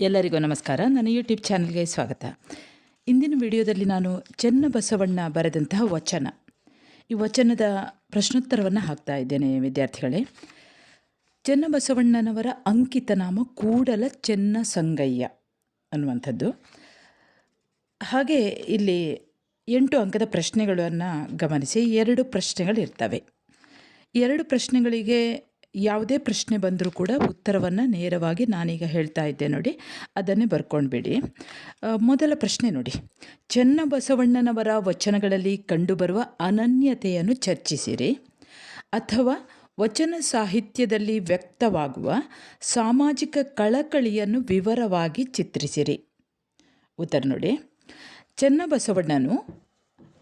ಎಲ್ಲರಿಗೂ ನಮಸ್ಕಾರ. ನನ್ನ ಯೂಟ್ಯೂಬ್ ಚಾನಲ್ಗೆ ಸ್ವಾಗತ. ಇಂದಿನ ವಿಡಿಯೋದಲ್ಲಿ ನಾನು ಚೆನ್ನಬಸವಣ್ಣ ಬರೆದಂತಹ ವಚನ. ಈ ವಚನದ ಪ್ರಶ್ನೋತ್ತರವನ್ನು ಹಾಕ್ತಾ ಇದ್ದೇನೆ ವಿದ್ಯಾರ್ಥಿಗಳೇ. ಚೆನ್ನಬಸವಣ್ಣನವರ ಅಂಕಿತ ನಾಮ ಕೂಡಲ ಚೆನ್ನ ಸಂಗಯ್ಯ ಅನ್ನುವಂಥದ್ದು. ಹಾಗೆ ಇಲ್ಲಿ ಎಂಟು ಅಂಕದ ಪ್ರಶ್ನೆಗಳನ್ನು ಗಮನಿಸಿ ಎರಡು ಪ್ರಶ್ನೆಗಳಿರ್ತವೆ. ಎರಡು ಪ್ರಶ್ನೆಗಳಿಗೆ ಯಾವುದೇ ಪ್ರಶ್ನೆ ಬಂದರೂ ಕೂಡ ಉತ್ತರವನ್ನು ನೇರವಾಗಿ ನಾನೀಗ ಹೇಳ್ತಾ ಇದ್ದೆ ನೋಡಿ. ಅದನ್ನೇ ಬರ್ಕೊಂಡ್ಬಿಡಿ. ಮೊದಲ ಪ್ರಶ್ನೆ ನೋಡಿ. ಚೆನ್ನಬಸವಣ್ಣನವರ ವಚನಗಳಲ್ಲಿ ಕಂಡುಬರುವ ಅನನ್ಯತೆಯನ್ನು ಚರ್ಚಿಸಿರಿ. ಅಥವಾ ವಚನ ಸಾಹಿತ್ಯದಲ್ಲಿ ವ್ಯಕ್ತವಾಗುವ ಸಾಮಾಜಿಕ ಕಳಕಳಿಯನ್ನು ವಿವರವಾಗಿ ಚಿತ್ರಿಸಿರಿ. ಉತ್ತರ ನೋಡಿ. ಚನ್ನಬಸವಣ್ಣನು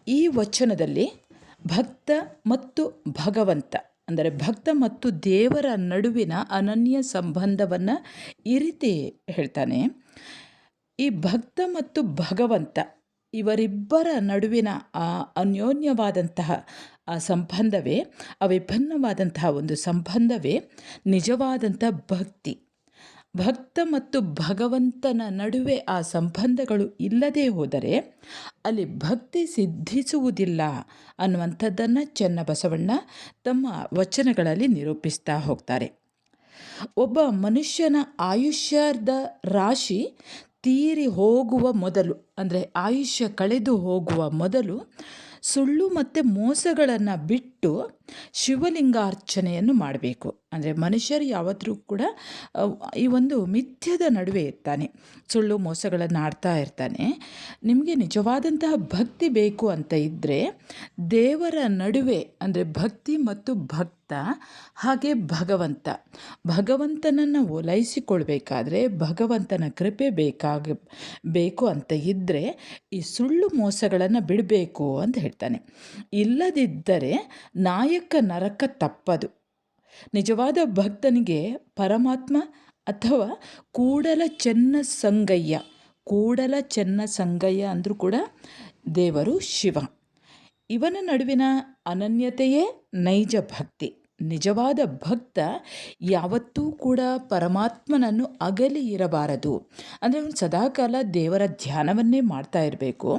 ಈ ವಚನದಲ್ಲಿ ಭಕ್ತ ಮತ್ತು ಭಗವಂತ ಅಂದರೆ ಭಕ್ತ ಮತ್ತು ದೇವರ ನಡುವಿನ ಅನನ್ಯ ಸಂಬಂಧವನ್ನು ಈ ರೀತಿ ಹೇಳ್ತಾನೆ. ಈ ಭಕ್ತ ಮತ್ತು ಭಗವಂತ ಇವರಿಬ್ಬರ ನಡುವಿನ ಆ ಅನ್ಯೋನ್ಯವಾದಂತಹ ಆ ಸಂಬಂಧವೇ, ಅವಿಭಿನ್ನವಾದಂತಹ ವಿಭಿನ್ನವಾದಂತಹ ಒಂದು ಸಂಬಂಧವೇ ನಿಜವಾದಂಥ ಭಕ್ತಿ. ಭಕ್ತ ಮತ್ತು ಭಗವಂತನ ನಡುವೆ ಆ ಸಂಬಂಧಗಳು ಇಲ್ಲದೆ ಹೋದರೆ ಅಲ್ಲಿ ಭಕ್ತಿ ಸಿದ್ಧಿಸುವುದಿಲ್ಲ ಅನ್ನುವಂಥದ್ದನ್ನು ಚೆನ್ನಬಸವಣ್ಣ ತಮ್ಮ ವಚನಗಳಲ್ಲಿ ನಿರೂಪಿಸ್ತಾ ಹೋಗ್ತಾರೆ. ಒಬ್ಬ ಮನುಷ್ಯನ ಆಯುಷ್ಯದ ರಾಶಿ ತೀರಿ ಹೋಗುವ ಮೊದಲು, ಅಂದರೆ ಆಯುಷ್ಯ ಕಳೆದು ಹೋಗುವ ಮೊದಲು ಸುಳ್ಳು ಮತ್ತು ಮೋಸಗಳನ್ನು ಬಿಟ್ಟು ಶಿವಲಿಂಗಾರ್ಚನೆಯನ್ನು ಮಾಡಬೇಕು. ಅಂದರೆ ಮನುಷ್ಯರು ಯಾವತ್ತೂ ಕೂಡ ಈ ಒಂದು ಮಿಥ್ಯದ ನಡುವೆ ಇರ್ತಾನೆ. ಸುಳ್ಳು ಮೋಸಗಳನ್ನು ಆಡ್ತಾ ಇರ್ತಾನೆ. ನಿಮಗೆ ನಿಜವಾದಂತಹ ಭಕ್ತಿ ಬೇಕು ಅಂತ ಇದ್ದರೆ ದೇವರ ನಡುವೆ, ಅಂದರೆ ಭಕ್ತಿ ಮತ್ತು ಭಕ್ತ, ಹಾಗೆ ಭಗವಂತ. ಭಗವಂತನನ್ನು ಓಲೈಸಿಕೊಳ್ಬೇಕಾದ್ರೆ ಭಗವಂತನ ಕೃಪೆ ಬೇಕಾಗ, ಬೇಕು ಅಂತ ಇದ್ದರೆ ಈ ಸುಳ್ಳು ಮೋಸಗಳನ್ನು ಬಿಡಬೇಕು ಅಂತ ಹೇಳ್ತಾನೆ. ಇಲ್ಲದಿದ್ದರೆ ನಾಯಕ ನರಕ ತಪ್ಪದು. ನಿಜವಾದ ಭಕ್ತನಿಗೆ ಪರಮಾತ್ಮ ಅಥವಾ ಕೂಡಲ ಚೆನ್ನ ಸಂಗಯ್ಯ, ಕೂಡಲ ಚೆನ್ನ ಸಂಗಯ್ಯ ಅಂದರೂ ಕೂಡ ದೇವರು ಶಿವ. ಇವನ ನಡುವಿನ ಅನನ್ಯತೆಯೇ ನೈಜ ಭಕ್ತಿ. ನಿಜವಾದ ಭಕ್ತ ಯಾವತ್ತೂ ಕೂಡ ಪರಮಾತ್ಮನನ್ನು ಅಗಲಿ ಇರಬಾರದು. ಅಂದರೆ ಅವನು ಸದಾಕಾಲ ದೇವರ ಧ್ಯಾನವನ್ನೇ ಮಾಡ್ತಾ ಇರಬೇಕು.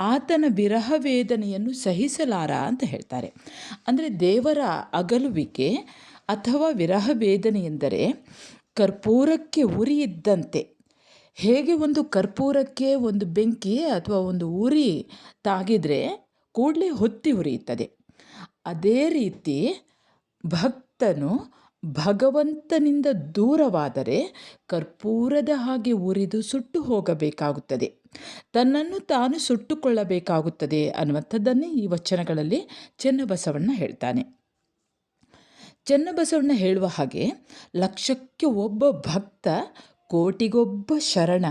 ಆತನ ವಿರಹ ವೇದನೆಯನ್ನು ಸಹಿಸಲಾರ ಅಂತ ಹೇಳ್ತಾರೆ. ಅಂದರೆ ದೇವರ ಅಗಲುವಿಕೆ ಅಥವಾ ವಿರಹ ವೇದನೆ ಎಂದರೆ ಕರ್ಪೂರಕ್ಕೆ ಉರಿ ಇದ್ದಂತೆ. ಹೇಗೆ ಒಂದು ಕರ್ಪೂರಕ್ಕೆ ಒಂದು ಬೆಂಕಿ ಅಥವಾ ಒಂದು ಉರಿ ತಾಗಿದರೆ ಕೂಡಲೇ ಹೊತ್ತಿ ಉರಿಯುತ್ತದೆ. ಅದೇ ರೀತಿ ಭಕ್ತನು ಭಗವಂತನಿಂದ ದೂರವಾದರೆ ಕರ್ಪೂರದ ಹಾಗೆ ಉರಿದು ಸುಟ್ಟು ಹೋಗಬೇಕಾಗುತ್ತದೆ. ತನ್ನನ್ನು ತಾನು ಸುಟ್ಟುಕೊಳ್ಳಬೇಕಾಗುತ್ತದೆ ಅನ್ನುವಂಥದ್ದನ್ನೇ ಈ ವಚನಗಳಲ್ಲಿ ಚೆನ್ನಬಸವಣ್ಣ ಹೇಳ್ತಾನೆ. ಚೆನ್ನಬಸವಣ್ಣ ಹೇಳುವ ಹಾಗೆ, ಲಕ್ಷಕ್ಕೆ ಒಬ್ಬ ಭಕ್ತ, ಕೋಟಿಗೊಬ್ಬ ಶರಣ,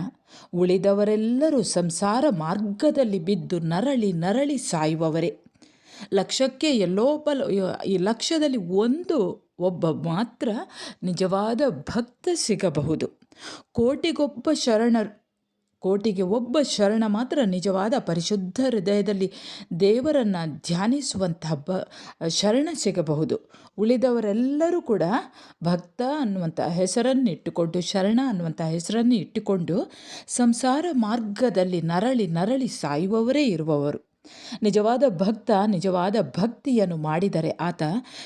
ಉಳಿದವರೆಲ್ಲರೂ ಸಂಸಾರ ಮಾರ್ಗದಲ್ಲಿ ಬಿದ್ದು ನರಳಿ ನರಳಿ ಸಾಯುವವರೇ. ಲಕ್ಷಕ್ಕೆ ಎಲ್ಲೋ ಈ ಲಕ್ಷದಲ್ಲಿ ಒಂದು ಒಬ್ಬ ಮಾತ್ರ ನಿಜವಾದ ಭಕ್ತ ಸಿಗಬಹುದು. ಕೋಟಿಗೊಬ್ಬ ಶರಣರು ಕೋಟಿಗೆ ಒಬ್ಬ ಶರಣ ಮಾತ್ರ ನಿಜವಾದ ಪರಿಶುದ್ಧ ಹೃದಯದಲ್ಲಿ ದೇವರನ್ನು ಧ್ಯಾನಿಸುವಂತಹ ಬ, ಶರಣ ಸಿಗಬಹುದು. ಉಳಿದವರೆಲ್ಲರೂ ಕೂಡ ಭಕ್ತ ಅನ್ನುವಂಥ ಹೆಸರನ್ನು ಇಟ್ಟುಕೊಂಡು ಶರಣ ಅನ್ನುವಂಥ ಹೆಸರನ್ನು ಇಟ್ಟುಕೊಂಡು ಸಂಸಾರ ಮಾರ್ಗದಲ್ಲಿ ನರಳಿ ನರಳಿ ಸಾಯುವವರೇ ಇರುವವರು. ನಿಜವಾದ ಭಕ್ತ ನಿಜವಾದ ಭಕ್ತಿಯನ್ನು ಮಾಡಿದರೆ ಆತ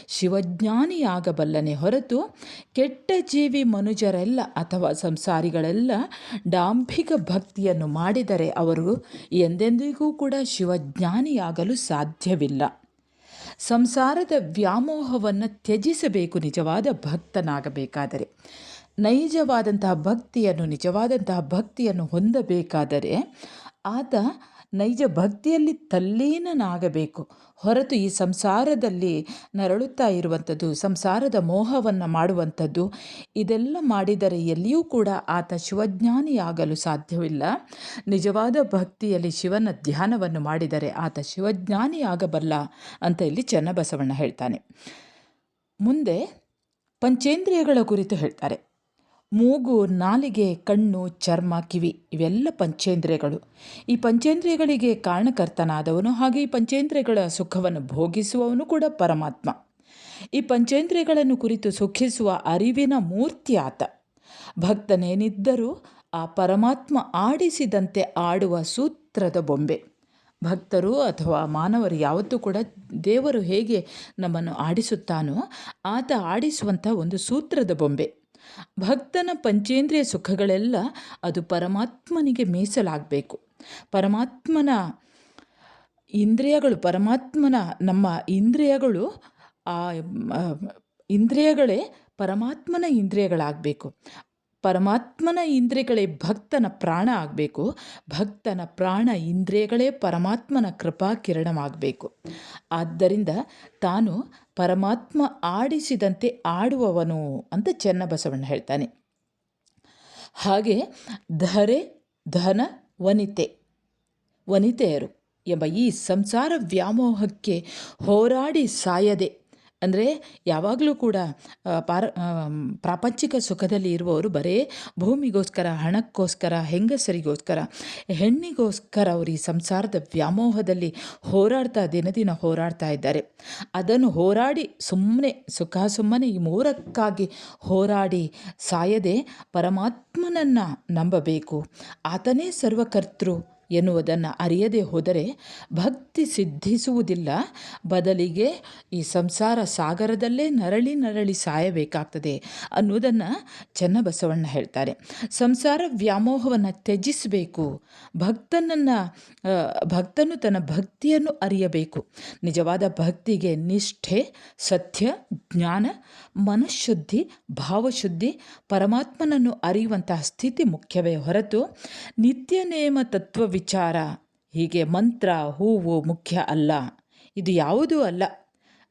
ಶಿವಜ್ಞಾನಿಯಾಗಬಲ್ಲನೆ ಹೊರತು ಕೆಟ್ಟ ಜೀವಿ ಮನುಜರೆಲ್ಲ ಅಥವಾ ಸಂಸಾರಿಗಳೆಲ್ಲ ಡಾಂಭಿಕ ಭಕ್ತಿಯನ್ನು ಮಾಡಿದರೆ ಅವರು ಎಂದೆಂದಿಗೂ ಕೂಡ ಶಿವಜ್ಞಾನಿಯಾಗಲು ಸಾಧ್ಯವಿಲ್ಲ. ಸಂಸಾರದ ವ್ಯಾಮೋಹವನ್ನು ತ್ಯಜಿಸಬೇಕು ನಿಜವಾದ ಭಕ್ತನಾಗಬೇಕಾದರೆ. ನೈಜವಾದಂತಹ ಭಕ್ತಿಯನ್ನು ನಿಜವಾದಂತಹ ಭಕ್ತಿಯನ್ನು ಹೊಂದಬೇಕಾದರೆ ಆತ ನೈಜ ಭಕ್ತಿಯಲ್ಲಿ ತಲ್ಲೀನನಾಗಬೇಕು. ಹೊರತು ಈ ಸಂಸಾರದಲ್ಲಿ ನರಳುತ್ತಾ ಇರುವಂಥದ್ದು, ಸಂಸಾರದ ಮೋಹವನ್ನು ಮಾಡುವಂಥದ್ದು, ಇದೆಲ್ಲ ಮಾಡಿದರೆ ಎಲ್ಲಿಯೂ ಕೂಡ ಆತ ಶಿವಜ್ಞಾನಿಯಾಗಲು ಸಾಧ್ಯವಿಲ್ಲ. ನಿಜವಾದ ಭಕ್ತಿಯಲ್ಲಿ ಶಿವನ ಧ್ಯಾನವನ್ನು ಮಾಡಿದರೆ ಆತ ಶಿವಜ್ಞಾನಿಯಾಗಬಲ್ಲ ಅಂತ ಇಲ್ಲಿ ಚನ್ನಬಸವಣ್ಣ ಹೇಳ್ತಾನೆ. ಮುಂದೆ ಪಂಚೇಂದ್ರಿಯಗಳ ಕುರಿತು ಹೇಳ್ತಾರೆ. ಮೂಗು, ನಾಲಿಗೆ, ಕಣ್ಣು, ಚರ್ಮ, ಕಿವಿ ಇವೆಲ್ಲ ಪಂಚೇಂದ್ರಿಯಗಳು. ಈ ಪಂಚೇಂದ್ರಿಯಗಳಿಗೆ ಕಾರಣಕರ್ತನಾದವನು ಹಾಗೆ ಈ ಪಂಚೇಂದ್ರಿಯಗಳ ಸುಖವನ್ನು ಭೋಗಿಸುವವನು ಕೂಡ ಪರಮಾತ್ಮ. ಈ ಪಂಚೇಂದ್ರಿಯಗಳನ್ನು ಕುರಿತು ಸುಖಿಸುವ ಅರಿವಿನ ಮೂರ್ತಿ ಆತ. ಭಕ್ತನೇನಿದ್ದರೂ ಆ ಪರಮಾತ್ಮ ಆಡಿಸಿದಂತೆ ಆಡುವ ಸೂತ್ರದ ಬೊಂಬೆ. ಭಕ್ತರು ಅಥವಾ ಮಾನವರು ಯಾವತ್ತೂ ಕೂಡ ದೇವರು ಹೇಗೆ ನಮ್ಮನ್ನು ಆಡಿಸುತ್ತಾನೋ ಆತ ಆಡಿಸುವಂಥ ಒಂದು ಸೂತ್ರದ ಬೊಂಬೆ. ಭಕ್ತನ ಪಂಚೇಂದ್ರಿಯ ಸುಖಗಳೆಲ್ಲ ಅದು ಪರಮಾತ್ಮನಿಗೆ ಮೀಸಲಾಗಬೇಕು. ಪರಮಾತ್ಮನ ಇಂದ್ರಿಯಗಳು, ಪರಮಾತ್ಮನ ನಮ್ಮ ಇಂದ್ರಿಯಗಳು, ಆ ಇಂದ್ರಿಯಗಳೇ ಪರಮಾತ್ಮನ ಇಂದ್ರಿಯಗಳಾಗಬೇಕು. ಪರಮಾತ್ಮನ ಇಂದ್ರಿಯಗಳೇ ಭಕ್ತನ ಪ್ರಾಣ ಆಗಬೇಕು. ಭಕ್ತನ ಪ್ರಾಣ ಇಂದ್ರಿಯಗಳೇ ಪರಮಾತ್ಮನ ಕೃಪಾ ಕಿರಣವಾಗಬೇಕು. ಆದ್ದರಿಂದ ತಾನು ಪರಮಾತ್ಮ ಆಡಿಸಿದಂತೆ ಆಡುವವನು ಅಂತ ಚೆನ್ನಬಸವಣ್ಣ ಹೇಳ್ತಾನೆ. ಹಾಗೆ ಧರೆ ಧನ ವನಿತೆ, ವನಿತೆಯರು ಎಂಬ ಈ ಸಂಸಾರ ವ್ಯಾಮೋಹಕ್ಕೆ ಹೋರಾಡಿ ಸಾಯದೆ ಅಂದರೆ ಯಾವಾಗಲೂ ಕೂಡ ಪಾರ ಪ್ರಾಪಂಚಿಕ ಸುಖದಲ್ಲಿ ಇರುವವರು ಬರೇ ಭೂಮಿಗೋಸ್ಕರ, ಹಣಕ್ಕೋಸ್ಕರ, ಹೆಂಗಸರಿಗೋಸ್ಕರ, ಹೆಣ್ಣಿಗೋಸ್ಕರ ಅವರು ಈ ಸಂಸಾರದ ವ್ಯಾಮೋಹದಲ್ಲಿ ಹೋರಾಡ್ತಾ, ದಿನ ದಿನ ಹೋರಾಡ್ತಾ ಇದ್ದಾರೆ. ಅದನ್ನು ಹೋರಾಡಿ ಸುಮ್ಮನೆ ಸುಖ ಸುಮ್ಮನೆ ಈ ಮೂರಕ್ಕಾಗಿ ಹೋರಾಡಿ ಸಾಯದೆ ಪರಮಾತ್ಮನನ್ನು ನಂಬಬೇಕು. ಆತನೇ ಸರ್ವಕರ್ತೃ ಎನ್ನುವುದನ್ನು ಅರಿಯದೆ ಹೋದರೆ ಭಕ್ತಿ ಸಿದ್ಧಿಸುವುದಿಲ್ಲ. ಬದಲಿಗೆ ಈ ಸಂಸಾರ ಸಾಗರದಲ್ಲೇ ನರಳಿ ನರಳಿ ಸಾಯಬೇಕಾಗ್ತದೆ ಅನ್ನುವುದನ್ನು ಚನ್ನಬಸವಣ್ಣ ಹೇಳ್ತಾರೆ. ಸಂಸಾರ ವ್ಯಾಮೋಹವನ್ನು ತ್ಯಜಿಸಬೇಕು. ಭಕ್ತನನ್ನು ಭಕ್ತನು ತನ್ನ ಭಕ್ತಿಯನ್ನು ಅರಿಯಬೇಕು. ನಿಜವಾದ ಭಕ್ತಿಗೆ ನಿಷ್ಠೆ, ಸತ್ಯ, ಜ್ಞಾನ, ಮನಃಶುದ್ಧಿ, ಭಾವಶುದ್ಧಿ, ಪರಮಾತ್ಮನನ್ನು ಅರಿಯುವಂತಹ ಸ್ಥಿತಿ ಮುಖ್ಯವೇ ಹೊರತು ನಿತ್ಯ ನೇಮ ತತ್ವ ವಿಚಾರ ಹೀಗೆ ಮಂತ್ರ, ಹೂವು ಮುಖ್ಯ ಅಲ್ಲ. ಇದು ಯಾವುದೂ ಅಲ್ಲ.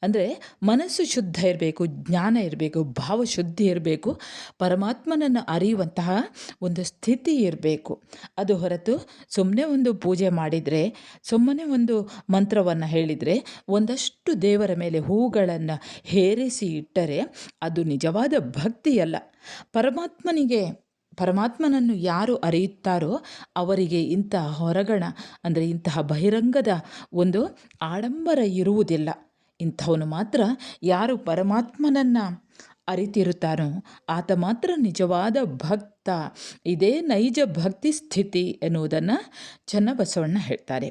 ಅಂದರೆ ಮನಸ್ಸು ಶುದ್ಧ ಇರಬೇಕು, ಜ್ಞಾನ ಇರಬೇಕು ಭಾವಶುದ್ಧಿ ಇರಬೇಕು, ಪರಮಾತ್ಮನನ್ನು ಅರಿಯುವಂತಹ ಒಂದು ಸ್ಥಿತಿ ಇರಬೇಕು. ಅದು ಹೊರತು ಸುಮ್ಮನೆ ಒಂದು ಪೂಜೆ ಮಾಡಿದರೆ, ಸುಮ್ಮನೆ ಒಂದು ಮಂತ್ರವನ್ನು ಹೇಳಿದರೆ, ಒಂದಷ್ಟು ದೇವರ ಮೇಲೆ ಹೂಗಳನ್ನು ಹೇರಿಸಿ ಇಟ್ಟರೆ ಅದು ನಿಜವಾದ ಭಕ್ತಿಯಲ್ಲ. ಪರಮಾತ್ಮನಿಗೆ ಪರಮಾತ್ಮನನ್ನು ಯಾರು ಅರಿಯುತ್ತಾರೋ ಅವರಿಗೆ ಇಂತಹ ಹೊರಗಣ, ಅಂದರೆ ಇಂತಹ ಬಹಿರಂಗದ ಒಂದು ಆಡಂಬರ ಇರುವುದಿಲ್ಲ. ಇಂಥವನು ಮಾತ್ರ ಯಾರು ಪರಮಾತ್ಮನನ್ನು ಅರಿತಿರುತ್ತಾನೋ? ಆತ ಮಾತ್ರ ನಿಜವಾದ ಭಕ್ತ. ಇದೇ ನೈಜ ಭಕ್ತಿ ಸ್ಥಿತಿ ಎನ್ನುವುದನ್ನು ಚನ್ನಬಸವಣ್ಣ ಹೇಳ್ತಾರೆ.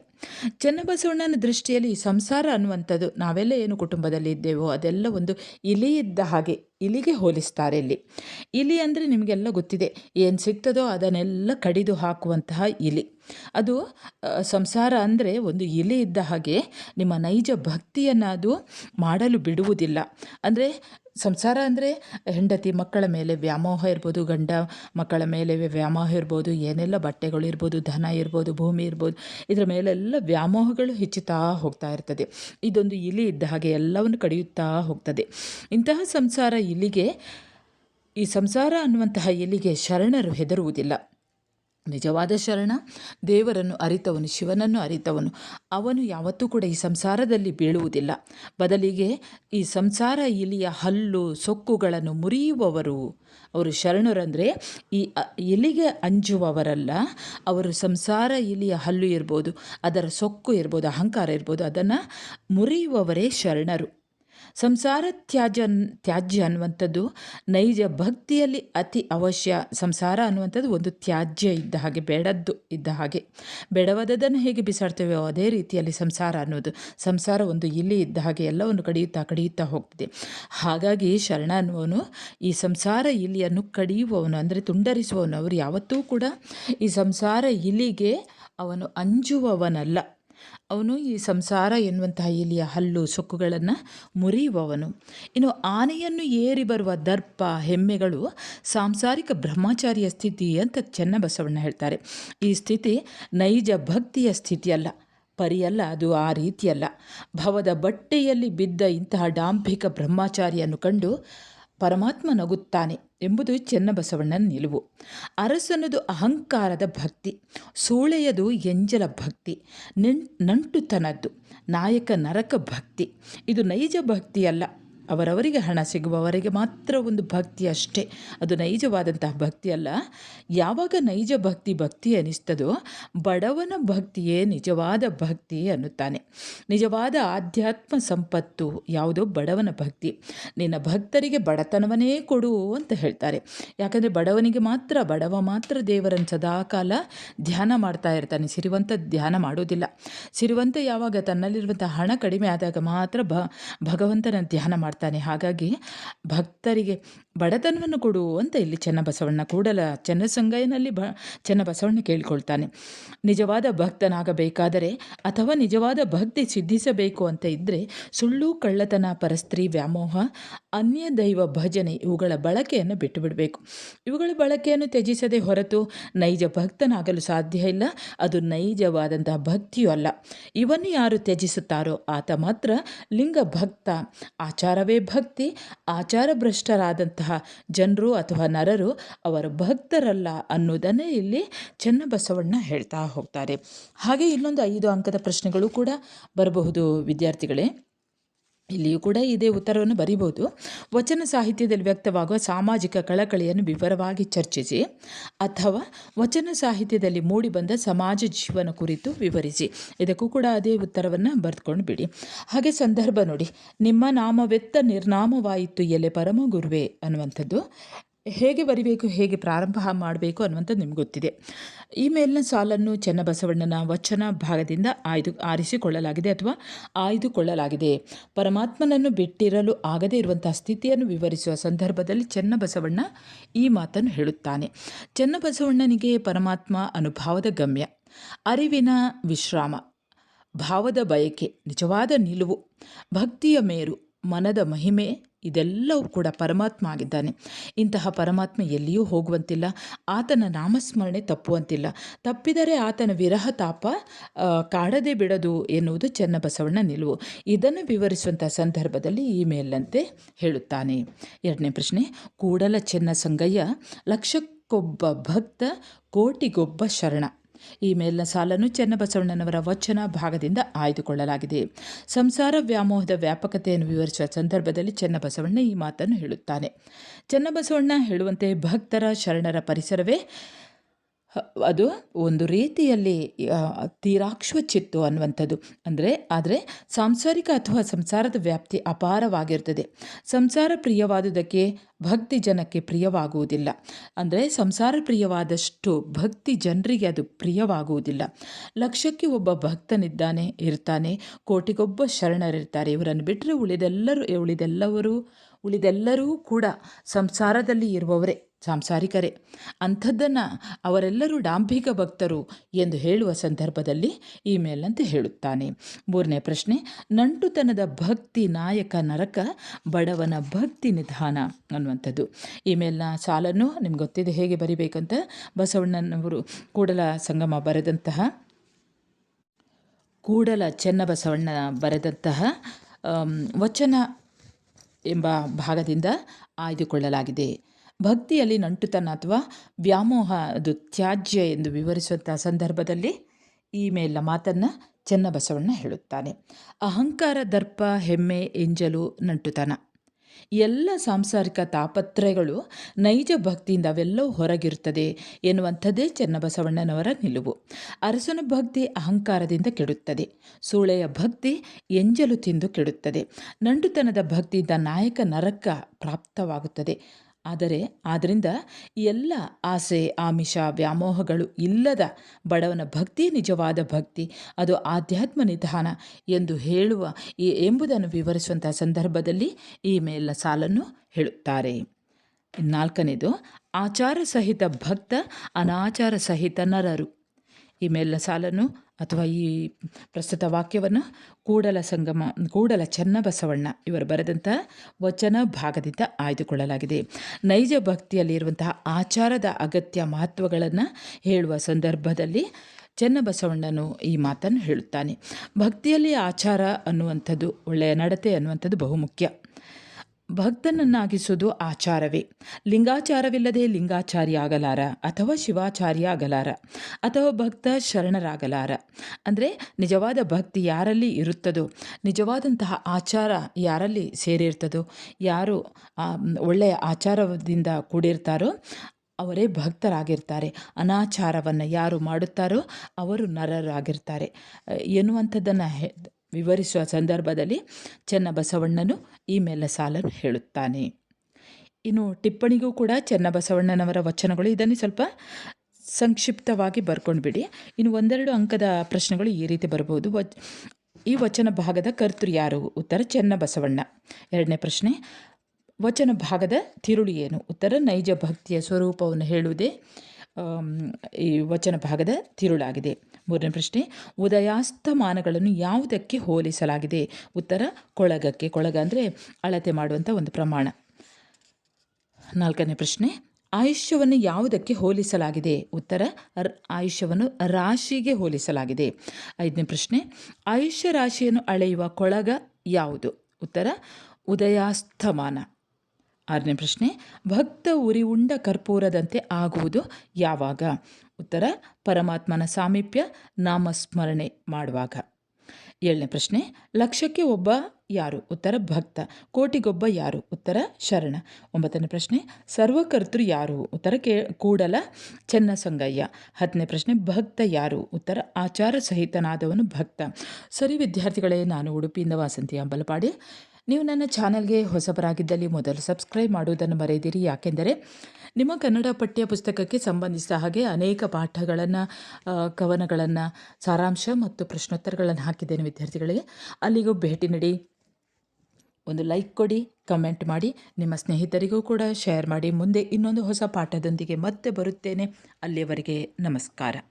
ಚನ್ನಬಸವಣ್ಣನ ದೃಷ್ಟಿಯಲ್ಲಿ ಸಂಸಾರ ಅನ್ನುವಂಥದ್ದು ನಾವೆಲ್ಲ ಏನು ಕುಟುಂಬದಲ್ಲಿ ಇದ್ದೇವೋ ಅದೆಲ್ಲ ಒಂದು ಇಲಿ ಇದ್ದ ಹಾಗೆ ಇಲಿಗೆ ಹೋಲಿಸ್ತಾರೆ ಇಲ್ಲಿ. ಇಲಿ ಅಂದರೆ ನಿಮಗೆಲ್ಲ ಗೊತ್ತಿದೆ, ಏನು ಸಿಗ್ತದೋ ಅದನ್ನೆಲ್ಲ ಕಡಿದು ಹಾಕುವಂತಹ ಇಲಿ. ಅದು ಸಂಸಾರ ಅಂದರೆ ಒಂದು ಇಲಿ ಇದ್ದ ಹಾಗೆ ನಿಮ್ಮ ನೈಜ ಭಕ್ತಿಯನ್ನು ಅದು ಮಾಡಲು ಬಿಡುವುದಿಲ್ಲ. ಅಂದರೆ ಸಂಸಾರ ಅಂದರೆ ಹೆಂಡತಿ ಮಕ್ಕಳ ಮೇಲೆ ವ್ಯಾಮೋಹ ಇರ್ಬೋದು, ಗಂಡ ಮಕ್ಕಳ ಮೇಲೆ ವ್ಯಾಮೋಹ ಇರ್ಬೋದು, ಏನೆಲ್ಲ ಬಟ್ಟೆಗಳು ಇರ್ಬೋದು, ಧನ ಇರ್ಬೋದು, ಭೂಮಿ ಇರ್ಬೋದು, ಇದರ ಮೇಲೆಲ್ಲ ವ್ಯಾಮೋಹಗಳು ಹೆಚ್ಚುತ್ತಾ ಹೋಗ್ತಾ ಇರ್ತದೆ. ಇದೊಂದು ಇಲಿ ಇದ್ದ ಹಾಗೆ ಎಲ್ಲವನ್ನು ಕಡಿಯುತ್ತಾ ಹೋಗ್ತದೆ. ಇಂತಹ ಸಂಸಾರ ಇಲಿಗೆ, ಈ ಸಂಸಾರ ಅನ್ನುವಂತಹ ಇಲಿಗೆ ಶರಣರು ಹೆದರುವುದಿಲ್ಲ. ನಿಜವಾದ ಶರಣ, ದೇವರನ್ನು ಅರಿತವನು, ಶಿವನನ್ನು ಅರಿತವನು. ಅವನು ಯಾವತ್ತೂ ಕೂಡ ಈ ಸಂಸಾರದಲ್ಲಿ ಬೀಳುವುದಿಲ್ಲ. ಬದಲಿಗೆ ಈ ಸಂಸಾರ ಇಲಿಯ ಹಲ್ಲು, ಸೊಕ್ಕುಗಳನ್ನು ಮುರಿಯುವವರು ಅವರು ಶರಣರಂದರೆ, ಈ ಇಲಿಗೆ ಅಂಜುವವರಲ್ಲ, ಅವರು ಸಂಸಾರ ಇಲಿಯ ಹಲ್ಲು ಇರ್ಬೋದು, ಅದರ ಸೊಕ್ಕು ಇರ್ಬೋದು, ಅಹಂಕಾರ ಇರ್ಬೋದು, ಅದನ್ನು ಮುರಿಯುವವರೇ ಶರಣರು. ಸಂಸಾರ ತ್ಯಾಜ್ಯ ತ್ಯಾಜ್ಯ ಅನ್ನುವಂಥದ್ದು ನೈಜ ಭಕ್ತಿಯಲ್ಲಿ ಅತಿ ಅವಶ್ಯ ಸಂಸಾರ ಅನ್ನುವಂಥದ್ದು ಒಂದು ತ್ಯಾಜ್ಯ ಇದ್ದ ಹಾಗೆ, ಬೇಡದ್ದು ಇದ್ದ ಹಾಗೆ. ಬೇಡವಾದದನ್ನು ಹೇಗೆ ಬಿಸಾಡ್ತೇವೋ ಅದೇ ರೀತಿಯಲ್ಲಿ ಸಂಸಾರ ಅನ್ನೋದು ಸಂಸಾರ ಒಂದು ಇಲ್ಲಿ ಇದ್ದ ಹಾಗೆ ಎಲ್ಲವನ್ನು ಕಡಿಯುತ್ತಾ ಕಡಿಯುತ್ತಾ ಹೋಗ್ತಿದೆ. ಹಾಗಾಗಿ ಶರಣ ಅನ್ನುವನು ಈ ಸಂಸಾರ ಇಲಿಯನ್ನು ಕಡಿಯುವವನು, ಅಂದರೆ ತುಂಡರಿಸುವವನು. ಅವರು ಯಾವತ್ತೂ ಕೂಡ ಈ ಸಂಸಾರ ಇಲಿಗೆ ಅವನು ಅಂಜುವವನಲ್ಲ. ಅವನು ಈ ಸಂಸಾರ ಎನ್ನುವಂತಹ ಇಲಿಯ ಹಲ್ಲು ಸೊಕ್ಕುಗಳನ್ನು ಮುರಿಯುವವನು. ಇನ್ನು ಆನೆಯನ್ನು ಏರಿ ಬರುವ ದರ್ಪ, ಹೆಮ್ಮೆಗಳು ಸಾಂಸಾರಿಕ ಬ್ರಹ್ಮಚಾರಿಯ ಸ್ಥಿತಿ ಅಂತ ಚೆನ್ನಬಸವಣ್ಣ ಹೇಳ್ತಾರೆ. ಈ ಸ್ಥಿತಿ ನೈಜ ಭಕ್ತಿಯ ಸ್ಥಿತಿಯಲ್ಲ, ಪರಿಯಲ್ಲ, ಅದು ಆ ರೀತಿಯಲ್ಲ. ಭವದ ಬಟ್ಟೆಯಲ್ಲಿ ಬಿದ್ದ ಇಂತಹ ಡಾಂಭಿಕ ಬ್ರಹ್ಮಚಾರಿಯನ್ನು ಕಂಡು ಪರಮಾತ್ಮ ನಗುತ್ತಾನೆ ಎಂಬುದು ಚೆನ್ನಬಸವಣ್ಣನ ನಿಲುವು. ಅರಸನದು ಅಹಂಕಾರದ ಭಕ್ತಿ, ಸೂಳೆಯದು ಎಂಜಲ ಭಕ್ತಿ ನಂಟುತನದ್ದು, ನಾಯಕ ನರಕ ಭಕ್ತಿ. ಇದು ನೈಜ ಭಕ್ತಿಯಲ್ಲ. ಅವರವರಿಗೆ ಹಣ ಸಿಗುವವರಿಗೆ ಮಾತ್ರ ಒಂದು ಭಕ್ತಿ ಅಷ್ಟೇ. ಅದು ನೈಜವಾದಂತಹ ಭಕ್ತಿ ಅಲ್ಲ. ಯಾವಾಗ ನೈಜ ಭಕ್ತಿ ಭಕ್ತಿ ಅನ್ನಿಸ್ತದೋ ಬಡವನ ಭಕ್ತಿಯೇ ನಿಜವಾದ ಭಕ್ತಿ ಅನ್ನುತ್ತಾನೆ. ನಿಜವಾದ ಆಧ್ಯಾತ್ಮ ಸಂಪತ್ತು ಯಾವುದೋ ಬಡವನ ಭಕ್ತಿ. ನಿನ್ನ ಭಕ್ತರಿಗೆ ಬಡತನವನ್ನೇ ಕೊಡು ಅಂತ ಹೇಳ್ತಾರೆ. ಯಾಕಂದರೆ ಬಡವನಿಗೆ ಮಾತ್ರ, ಬಡವ ಮಾತ್ರ ದೇವರನ್ನು ಸದಾಕಾಲ ಧ್ಯಾನ ಮಾಡ್ತಾ ಇರ್ತಾನೆ. ಸಿರಿವಂತ ಧ್ಯಾನ ಮಾಡೋದಿಲ್ಲ. ಸಿರಿವಂತ ಯಾವಾಗ ತನ್ನಲ್ಲಿರುವಂಥ ಹಣ ಕಡಿಮೆ ಆದಾಗ ಮಾತ್ರ ಭಗವಂತನ ಧ್ಯಾನ ಮಾಡ್ತಾನೆ ಹಾಗಾಗಿ ಭಕ್ತರಿಗೆ ಬಡತನವನ್ನು ಕೊಡು ಅಂತ ಇಲ್ಲಿ ಚೆನ್ನಬಸವಣ್ಣ ಕೂಡಲ ಚೆನ್ನಸಂಗಯ್ಯನಲ್ಲಿ ಬ ಚೆನ್ನಬಸವಣ್ಣ ಕೇಳಿಕೊಳ್ತಾನೆ. ನಿಜವಾದ ಭಕ್ತನಾಗಬೇಕಾದರೆ ಅಥವಾ ನಿಜವಾದ ಭಕ್ತಿ ಸಿದ್ಧಿಸಬೇಕು ಅಂತ ಇದ್ದರೆ ಸುಳ್ಳು, ಕಳ್ಳತನ, ಪರಸ್ತ್ರೀ ವ್ಯಾಮೋಹ, ಅನ್ಯ ದೈವ ಭಜನೆ ಇವುಗಳ ಬಳಕೆಯನ್ನು ಬಿಟ್ಟು ಬಿಡಬೇಕು ಇವುಗಳ ಬಳಕೆಯನ್ನು ತ್ಯಜಿಸದೆ ಹೊರತು ನೈಜ ಭಕ್ತನಾಗಲು ಸಾಧ್ಯ ಇಲ್ಲ. ಅದು ನೈಜವಾದಂತಹ ಭಕ್ತಿಯೂ ಅಲ್ಲ. ಇವನ್ನು ಯಾರು ತ್ಯಜಿಸುತ್ತಾರೋ ಆತ ಮಾತ್ರ ಲಿಂಗ ಭಕ್ತ ಆಚಾರವೇ ಭಕ್ತಿ ಆಚಾರ ಭ್ರಷ್ಟರಾದಂತಹ ಜನರು ಅಥವಾ ನರರು ಅವರ ಭಕ್ತರಲ್ಲ ಅನ್ನೋದನ್ನೇ ಇಲ್ಲಿ ಚೆನ್ನಬಸವಣ್ಣ ಹೇಳ್ತಾ ಹೋಗ್ತಾರೆ. ಹಾಗೆ ಇನ್ನೊಂದು ಐದು ಅಂಕದ ಪ್ರಶ್ನೆಗಳು ಕೂಡ ಬರಬಹುದು, ವಿದ್ಯಾರ್ಥಿಗಳೇ. ಇಲ್ಲಿಯೂ ಕೂಡ ಇದೇ ಉತ್ತರವನ್ನು ಬರೀಬಹುದು. ವಚನ ಸಾಹಿತ್ಯದಲ್ಲಿ ವ್ಯಕ್ತವಾಗುವ ಸಾಮಾಜಿಕ ಕಳಕಳಿಯನ್ನು ವಿವರವಾಗಿ ಚರ್ಚಿಸಿ. ಅಥವಾ ವಚನ ಸಾಹಿತ್ಯದಲ್ಲಿ ಮೂಡಿಬಂದ ಸಮಾಜ ಜೀವನ ಕುರಿತು ವಿವರಿಸಿ. ಇದಕ್ಕೂ ಕೂಡ ಅದೇ ಉತ್ತರವನ್ನು ಬರೆದುಕೊಂಡು ಬಿಡಿ. ಹಾಗೆ ಸಂದರ್ಭ ನೋಡಿ. ನಿಮ್ಮ ನಾಮವೆತ್ತ ನಿರ್ನಾಮವಾಯಿತು ಎಲೆ ಪರಮ ಗುರುವೆ ಅನ್ನುವಂಥದ್ದು. ಹೇಗೆ ಬರಿಬೇಕು, ಹೇಗೆ ಪ್ರಾರಂಭ ಮಾಡಬೇಕು ಅನ್ನುವಂಥದ್ದು ನಿಮ್ಗೆ ಗೊತ್ತಿದೆ. ಈ ಮೇಲಿನ ಸಾಲನ್ನು ಚೆನ್ನಬಸವಣ್ಣನ ವಚನ ಭಾಗದಿಂದ ಆಯ್ದು, ಆರಿಸಿಕೊಳ್ಳಲಾಗಿದೆ ಅಥವಾ ಆಯ್ದುಕೊಳ್ಳಲಾಗಿದೆ. ಪರಮಾತ್ಮನನ್ನು ಬಿಟ್ಟಿರಲು ಆಗದೇ ಇರುವಂತಹ ಸ್ಥಿತಿಯನ್ನು ವಿವರಿಸುವ ಸಂದರ್ಭದಲ್ಲಿ ಚೆನ್ನಬಸವಣ್ಣ ಈ ಮಾತನ್ನು ಹೇಳುತ್ತಾನೆ. ಚೆನ್ನಬಸವಣ್ಣನಿಗೆ ಪರಮಾತ್ಮ ಅನುಭಾವದ ಗಮ್ಯ. ಅರಿವಿನ ವಿಶ್ರಾಮ. ಭಾವದ ಬಯಕೆ. ನಿಜವಾದ ನಿಲುವು. ಭಕ್ತಿಯ ಮೇರು. ಮನದ ಮಹಿಮೆ ಇದೆಲ್ಲವೂ ಕೂಡ ಪರಮಾತ್ಮ ಆಗಿದ್ದಾನೆ. ಇಂತಹ ಪರಮಾತ್ಮ ಎಲ್ಲಿಯೂ ಹೋಗುವಂತಿಲ್ಲ. ಆತನ ನಾಮಸ್ಮರಣೆ ತಪ್ಪುವಂತಿಲ್ಲ. ತಪ್ಪಿದರೆ ಆತನ ವಿರಹ ತಾಪ ಕಾಡದೆ ಬಿಡದು ಎನ್ನುವುದು ಚೆನ್ನಬಸವಣ್ಣ ನಿಲುವು. ಇದನ್ನು ವಿವರಿಸುವಂಥ ಸಂದರ್ಭದಲ್ಲಿ ಈ ಮೇಲಂತೆ ಹೇಳುತ್ತಾನೆ. ಎರಡನೇ ಪ್ರಶ್ನೆ, ಕೂಡಲ ಚೆನ್ನ ಸಂಗಯ್ಯ ಲಕ್ಷಕ್ಕೊಬ್ಬ ಭಕ್ತ, ಕೋಟಿಗೊಬ್ಬ ಶರಣ. ಈ ಮೇಲಿನ ಸಾಲನ್ನು ಚೆನ್ನಬಸವಣ್ಣನವರ ವಚನ ಭಾಗದಿಂದ ಆಯ್ದುಕೊಳ್ಳಲಾಗಿದೆ. ಸಂಸಾರ ವ್ಯಾಮೋಹದ ವ್ಯಾಪಕತೆಯನ್ನು ವಿವರಿಸುವ ಸಂದರ್ಭದಲ್ಲಿ ಚೆನ್ನಬಸವಣ್ಣ ಈ ಮಾತನ್ನು ಹೇಳುತ್ತಾನೆ. ಚೆನ್ನಬಸವಣ್ಣ ಹೇಳುವಂತೆ ಭಕ್ತರ ಶರಣರ ಪರಿಸರವೇ ಅದು ಒಂದು ರೀತಿಯಲ್ಲಿ ತೀರಾಕ್ಷಚಿತ್ತು ಅನ್ನುವಂಥದ್ದು. ಅಂದರೆ, ಆದರೆ ಸಾಂಸಾರಿಕ ಅಥವಾ ಸಂಸಾರದ ವ್ಯಾಪ್ತಿ ಅಪಾರವಾಗಿರ್ತದೆ. ಸಂಸಾರ ಪ್ರಿಯವಾದುದಕ್ಕೆ ಭಕ್ತಿ ಜನಕ್ಕೆ ಪ್ರಿಯವಾಗುವುದಿಲ್ಲ. ಅಂದರೆ, ಸಂಸಾರ ಪ್ರಿಯವಾದಷ್ಟು ಭಕ್ತಿ ಜನರಿಗೆ ಅದು ಪ್ರಿಯವಾಗುವುದಿಲ್ಲ. ಲಕ್ಷಕ್ಕೆ ಒಬ್ಬ ಭಕ್ತನಿದ್ದಾನೆ, ಇರ್ತಾನೆ, ಕೋಟಿಗೊಬ್ಬ ಶರಣರಿರ್ತಾರೆ. ಇವರನ್ನು ಬಿಟ್ಟರೆ ಉಳಿದೆಲ್ಲರೂ, ಉಳಿದೆಲ್ಲವರು, ಉಳಿದೆಲ್ಲರೂ ಕೂಡ ಸಂಸಾರದಲ್ಲಿ ಇರುವವರೇ. ಸಾಂಸಾರಿಕರೇ, ಅಂಥದ್ದನ್ನು ಅವರೆಲ್ಲರೂ ಡಾಂಭಿಕ ಭಕ್ತರು ಎಂದು ಹೇಳುವ ಸಂದರ್ಭದಲ್ಲಿ ಈ ಮೇಲಂತೆ ಹೇಳುತ್ತಾನೆ. ಮೂರನೇ ಪ್ರಶ್ನೆ, ನಂಟುತನದ ಭಕ್ತಿ ನಾಯಕ ನರಕ, ಬಡವನ ಭಕ್ತಿ ನಿಧಾನ ಅನ್ನುವಂಥದ್ದು. ಈ ಮೇಲಿನ ಸಾಲನ್ನು ನಿಮ್ಗೆ ಗೊತ್ತಿದೆ ಹೇಗೆ ಬರಿಬೇಕಂತ? ಬಸವಣ್ಣನವರು ಕೂಡಲ ಸಂಗಮ ಬರೆದಂತಹ, ಕೂಡಲ ಚೆನ್ನಬಸವಣ್ಣ ಬರೆದಂತಹ ವಚನ ಎಂಬ ಭಾಗದಿಂದ ಆಯ್ದುಕೊಳ್ಳಲಾಗಿದೆ. ಭಕ್ತಿಯಲ್ಲಿ ನಂಟುತನ ಅಥವಾ ವ್ಯಾಮೋಹ, ಅದು ತ್ಯಾಜ್ಯ ಎಂದು ವಿವರಿಸುವಂಥ ಸಂದರ್ಭದಲ್ಲಿ ಈ ಮೇಲಿನ ಮಾತನ್ನು ಚೆನ್ನಬಸವಣ್ಣ ಹೇಳುತ್ತಾನೆ. ಅಹಂಕಾರ, ದರ್ಪ, ಹೆಮ್ಮೆ, ಎಂಜಲು, ನಂಟುತನ ಎಲ್ಲ ಸಾಂಸಾರಿಕ ತಾಪತ್ರಯಗಳು ನೈಜ ಭಕ್ತಿಯಿಂದ ಅವೆಲ್ಲವೂ ಹೊರಗಿರುತ್ತದೆ ಎನ್ನುವಂಥದ್ದೇ ಚೆನ್ನಬಸವಣ್ಣನವರ ನಿಲುವು. ಅರಸನ ಭಕ್ತಿ ಅಹಂಕಾರದಿಂದ ಕೆಡುತ್ತದೆ, ಸೂಳೆಯ ಭಕ್ತಿ ಎಂಜಲು ತಿಂದು ಕೆಡುತ್ತದೆ, ನಂಟುತನದ ಭಕ್ತಿಯಿಂದ ನಾಯಕ ನರಕ ಪ್ರಾಪ್ತವಾಗುತ್ತದೆ. ಆದರೆ ಆದ್ದರಿಂದ ಎಲ್ಲ ಆಸೆ, ಆಮಿಷ, ವ್ಯಾಮೋಹಗಳು ಇಲ್ಲದ ಬಡವನ ಭಕ್ತಿ, ನಿಜವಾದ ಭಕ್ತಿ, ಅದು ಆಧ್ಯಾತ್ಮ ನಿಧಾನ ಎಂದು ಹೇಳುವ ಈ ಎಂಬುದನ್ನು ವಿವರಿಸುವಂಥ ಸಂದರ್ಭದಲ್ಲಿ ಈ ಮೇಲಿನ ಸಾಲನ್ನು ಹೇಳುತ್ತಾರೆ. ನಾಲ್ಕನೇದು, ಆಚಾರ ಸಹಿತ ಭಕ್ತ, ಅನಾಚಾರ ಸಹಿತ ನರರು. ಈ ಮೇಲಿನ ಸಾಲನ್ನು ಅಥವಾ ಈ ಪ್ರಸ್ತುತ ವಾಕ್ಯವನ್ನು ಕೂಡಲ ಸಂಗಮ, ಕೂಡಲ ಚನ್ನಬಸವಣ್ಣ ಇವರು ಬರೆದಂಥ ವಚನ ಭಾಗದಿಂದ ಆಯ್ದುಕೊಳ್ಳಲಾಗಿದೆ. ನೈಜ ಭಕ್ತಿಯಲ್ಲಿರುವಂತಹ ಆಚಾರದ ಅಗತ್ಯ ಮಹತ್ವಗಳನ್ನು ಹೇಳುವ ಸಂದರ್ಭದಲ್ಲಿ ಚೆನ್ನಬಸವಣ್ಣನು ಈ ಮಾತನ್ನು ಹೇಳುತ್ತಾನೆ. ಭಕ್ತಿಯಲ್ಲಿ ಆಚಾರ ಅನ್ನುವಂಥದ್ದು, ಒಳ್ಳೆಯ ನಡತೆ ಅನ್ನುವಂಥದ್ದು ಬಹುಮುಖ್ಯ. ಭಕ್ತನನ್ನಾಗಿಸುವುದು ಆಚಾರವೇ. ಲಿಂಗಾಚಾರವಿಲ್ಲದೆ ಲಿಂಗಾಚಾರಿ ಆಗಲಾರ ಅಥವಾ ಶಿವಾಚಾರ್ಯ ಆಗಲಾರ ಅಥವಾ ಭಕ್ತ ಶರಣರಾಗಲಾರ. ಅಂದರೆ ನಿಜವಾದ ಭಕ್ತಿ ಯಾರಲ್ಲಿ ಇರುತ್ತದೋ, ನಿಜವಾದಂತಹ ಆಚಾರ ಯಾರಲ್ಲಿ ಸೇರಿರ್ತದೋ, ಯಾರು ಒಳ್ಳೆಯ ಆಚಾರದಿಂದ ಕೂಡಿರ್ತಾರೋ ಅವರೇ ಭಕ್ತರಾಗಿರ್ತಾರೆ. ಅನಾಚಾರವನ್ನು ಯಾರು ಮಾಡುತ್ತಾರೋ ಅವರು ನರರಾಗಿರ್ತಾರೆ. ಎನ್ನುವಂಥದ್ದನ್ನು ವಿವರಿಸುವ ಸಂದರ್ಭದಲ್ಲಿ ಚೆನ್ನಬಸವಣ್ಣನು ಈ ಮೇಲೆ ಸಾಲನ್ನು ಹೇಳುತ್ತಾನೆ. ಇನ್ನು ಟಿಪ್ಪಣಿಗೂ ಕೂಡ ಚೆನ್ನಬಸವಣ್ಣನವರ ವಚನಗಳು ಇದನ್ನು ಸ್ವಲ್ಪ ಸಂಕ್ಷಿಪ್ತವಾಗಿ ಬರ್ಕೊಂಡು ಬಿಡಿ. ಇನ್ನು ಒಂದೆರಡು ಅಂಕದ ಪ್ರಶ್ನೆಗಳು ಈ ರೀತಿ ಬರಬಹುದು. ಈ ವಚನ ಭಾಗದ ಕರ್ತೃ ಯಾರು? ಉತ್ತರ ಚೆನ್ನಬಸವಣ್ಣ. ಎರಡನೇ ಪ್ರಶ್ನೆ, ವಚನ ಭಾಗದ ತಿರುಳು ಏನು? ಉತ್ತರ, ನೈಜ ಭಕ್ತಿಯ ಸ್ವರೂಪವನ್ನು ಹೇಳುವುದೇ ಈ ವಚನ ಭಾಗದ ತಿರುಳಾಗಿದೆ. ಮೂರನೇ ಪ್ರಶ್ನೆ, ಉದಯಾಸ್ತಮಾನಗಳನ್ನು ಯಾವುದಕ್ಕೆ ಹೋಲಿಸಲಾಗಿದೆ? ಉತ್ತರ, ಕೊಳಗಕ್ಕೆ. ಕೊಳಗ ಅಂದರೆ ಅಳತೆ ಮಾಡುವಂಥ ಒಂದು ಪ್ರಮಾಣ. ನಾಲ್ಕನೇ ಪ್ರಶ್ನೆ, ಆಯುಷ್ಯವನ್ನು ಯಾವುದಕ್ಕೆ ಹೋಲಿಸಲಾಗಿದೆ? ಉತ್ತರ ಆಯುಷ್ಯವನ್ನು ರಾಶಿಗೆ ಹೋಲಿಸಲಾಗಿದೆ. ಐದನೇ ಪ್ರಶ್ನೆ, ಆಯುಷ್ಯ ರಾಶಿಯನ್ನು ಅಳೆಯುವ ಕೊಳಗ ಯಾವುದು? ಉತ್ತರ, ಉದಯಾಸ್ತಮಾನ. ಆರನೇ ಪ್ರಶ್ನೆ, ಭಕ್ತ ಉರಿ ಉಂಡ ಕರ್ಪೂರದಂತೆ ಆಗುವುದು ಯಾವಾಗ? ಉತ್ತರ, ಪರಮಾತ್ಮನ ಸಾಮೀಪ್ಯ ನಾಮಸ್ಮರಣೆ ಮಾಡುವಾಗ. ಏಳನೇ ಪ್ರಶ್ನೆ, ಲಕ್ಷಕ್ಕೆ ಒಬ್ಬ ಯಾರು? ಉತ್ತರ, ಭಕ್ತ. ಕೋಟಿಗೊಬ್ಬ ಯಾರು? ಉತ್ತರ, ಶರಣ. ಒಂಬತ್ತನೇ ಪ್ರಶ್ನೆ, ಸರ್ವಕರ್ತೃ ಯಾರು? ಉತ್ತರ, ಕೇ, ಕೂಡಲ, ಚೆನ್ನಸಂಗಯ್ಯ. ಹತ್ತನೇ ಪ್ರಶ್ನೆ, ಭಕ್ತ ಯಾರು? ಉತ್ತರ, ಆಚಾರ ಸಹಿತನಾದವನು ಭಕ್ತ. ಸರಿ ವಿದ್ಯಾರ್ಥಿಗಳೇ, ನಾನು ಉಡುಪಿಯಿಂದ ವಾಸಂತಿ ಅಂಬಲಪಾಡಿ ನೀವು ನನ್ನ ಚಾನಲ್ಗೆ ಹೊಸಬರಾಗಿದ್ದಲ್ಲಿ ಮೊದಲು ಸಬ್ಸ್ಕ್ರೈಬ್ ಮಾಡುವುದನ್ನು ಮರೆಯದಿರಿ. ಯಾಕೆಂದರೆ ನಿಮ್ಮ ಕನ್ನಡ ಪಠ್ಯ ಪುಸ್ತಕಕ್ಕೆ ಸಂಬಂಧಿಸಿದ ಹಾಗೆ ಅನೇಕ ಪಾಠಗಳನ್ನು ಕವನಗಳನ್ನು, ಸಾರಾಂಶ ಮತ್ತು ಪ್ರಶ್ನೋತ್ತರಗಳನ್ನು ಹಾಕಿದ್ದೇನೆ ವಿದ್ಯಾರ್ಥಿಗಳಿಗೆ. ಅಲ್ಲಿಗೂ ಭೇಟಿ ನೀಡಿ. ಒಂದು ಲೈಕ್ ಕೊಡಿ, ಕಮೆಂಟ್ ಮಾಡಿ. ನಿಮ್ಮ ಸ್ನೇಹಿತರಿಗೂ ಕೂಡ ಶೇರ್ ಮಾಡಿ. ಮುಂದೆ ಇನ್ನೊಂದು ಹೊಸ ಪಾಠದೊಂದಿಗೆ ಮತ್ತೆ ಬರುತ್ತೇನೆ. ಅಲ್ಲಿಯವರೆಗೆ ನಮಸ್ಕಾರ.